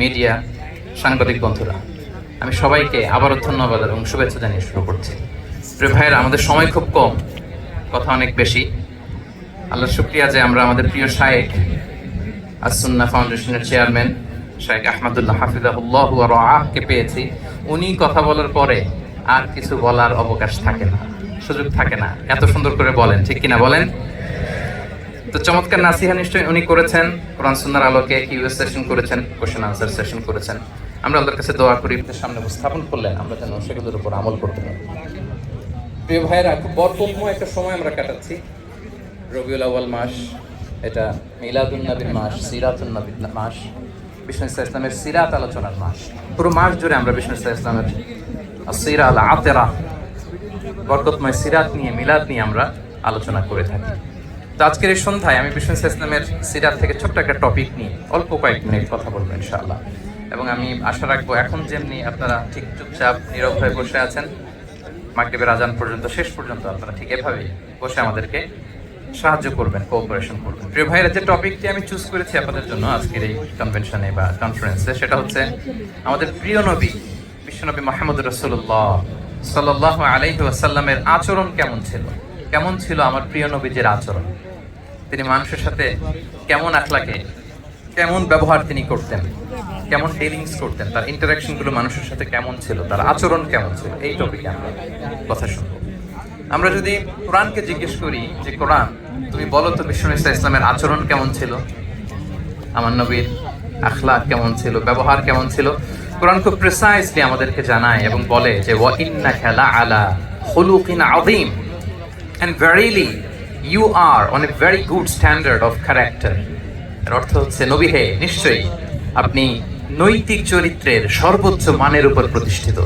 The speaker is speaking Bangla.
মিডিয়া, সাংবাদিক বন্ধুরা, আমি সবাইকে আবারও ধন্যবাদ এবং শুভেচ্ছা জানিয়ে শুরু করছি। প্রিয় ভাইয়েরা, আমাদের সময় খুব কম, কথা অনেক বেশি। আল্লাহ শুক্রিয়া যে আমরা আমাদের প্রিয় শায়েক আসুন্না ফাউন্ডেশনের চেয়ারম্যান শায়েক আহমদুল্লাহ হাফিজাহুল্লাহ রাহকে পেয়েছি। উনি কথা বলার পরে আর কিছু বলার অবকাশ থাকে না, সুযোগ থাকে না। এত সুন্দর করে বলেন, ঠিক কিনা বলেন? তো চমৎকার নাসিহা নিশ্চয়ই উনি করেছেন। কোরআন সুন্নার আলোকে কিউএস সেশন করেছেন কোশ্চেন আনসার সেশন করেছেন। আমরা আল্লাহর কাছে দোয়া করি সামনে উপস্থাপন করলেন, আমরা যেন সেগুলোর উপর আমল করতে পারি। প্রিয় ভাইয়েরা, খুব বরকতময় একটা সময় আমরা কাটাচ্ছি। রবিউল আউয়াল মাস, এটা মিলাদুন নবীর মাস, সিরাতুন নবীর মাস, বিষ্ণু ইসলাম ইসলামের সিরাত আলোচনার মাস। পুরো মাস জুড়ে আমরা বিষ্ণু ইসলাম ইসলামের সিরা আল আতেরা, বরকতময় সিরাত নিয়ে, মিলাদ নিয়ে আমরা আলোচনা করে থাকি। তো আজকের এই সন্ধ্যায় আমি ইসলাম ইসলামের সিরাত থেকে ছোট্ট একটা টপিক নিয়ে অল্প কয়েক মিনিট কথা বলব ইনশাআল্লাহ। এবং আমি আশা রাখব এখন যেমনি আপনারা ঠিক চুপচাপ, নীরব হয়ে বসে আছেন, মাগরিবের আজান পর্যন্ত, শেষ পর্যন্ত আপনারা ঠিক এভাবেই বসে আমাদেরকে সাহায্য করবেন কোঅপারেশন করবেন। প্রিয় ভাইরা যে টপিকটি আমি চুজ করেছি আপনাদের জন্য আজকের এই কনভেনশনে বা কনফারেন্সে সেটা হচ্ছে আমাদের প্রিয় নবী বিশ্বনবী মাহমুদ রসুল্লাহ সাল্লাহ আলাইহি ওয়াসাল্লামের আচরণ কেমন ছিল? কেমন ছিল আমার প্রিয় নবীজের আচরণ? তিনি মানুষের সাথে কেমন আখলাকে, কেমন ব্যবহার তিনি করতেন, কেমন ডিলিংস করতেন, তার ইন্টারাকশনগুলো মানুষের সাথে কেমন ছিল, তার আচরণ কেমন ছিল, এই টপিকে আমরা কথা শুনব। আমরা যদি কোরআনকে জিজ্ঞেস করি যে, কোরআন, তুমি বলো তো ইসা ইসলামের আচরণ কেমন ছিল? আমার নবীর আখলাক কেমন ছিল, ব্যবহার কেমন ছিল? কোরআন খুব প্রিসাইসলি আমাদেরকে জানায় এবং বলে যে, ওয়া ইন্না খেলা আলা খুলুকিন আযীম। And verily you are on a very good standard of character এর অর্থ হচ্ছে, নবী হে, নিশ্চয়ই আপনি নৈতিক চরিত্রের সর্বোচ্চ মানের উপর প্রতিষ্ঠিত।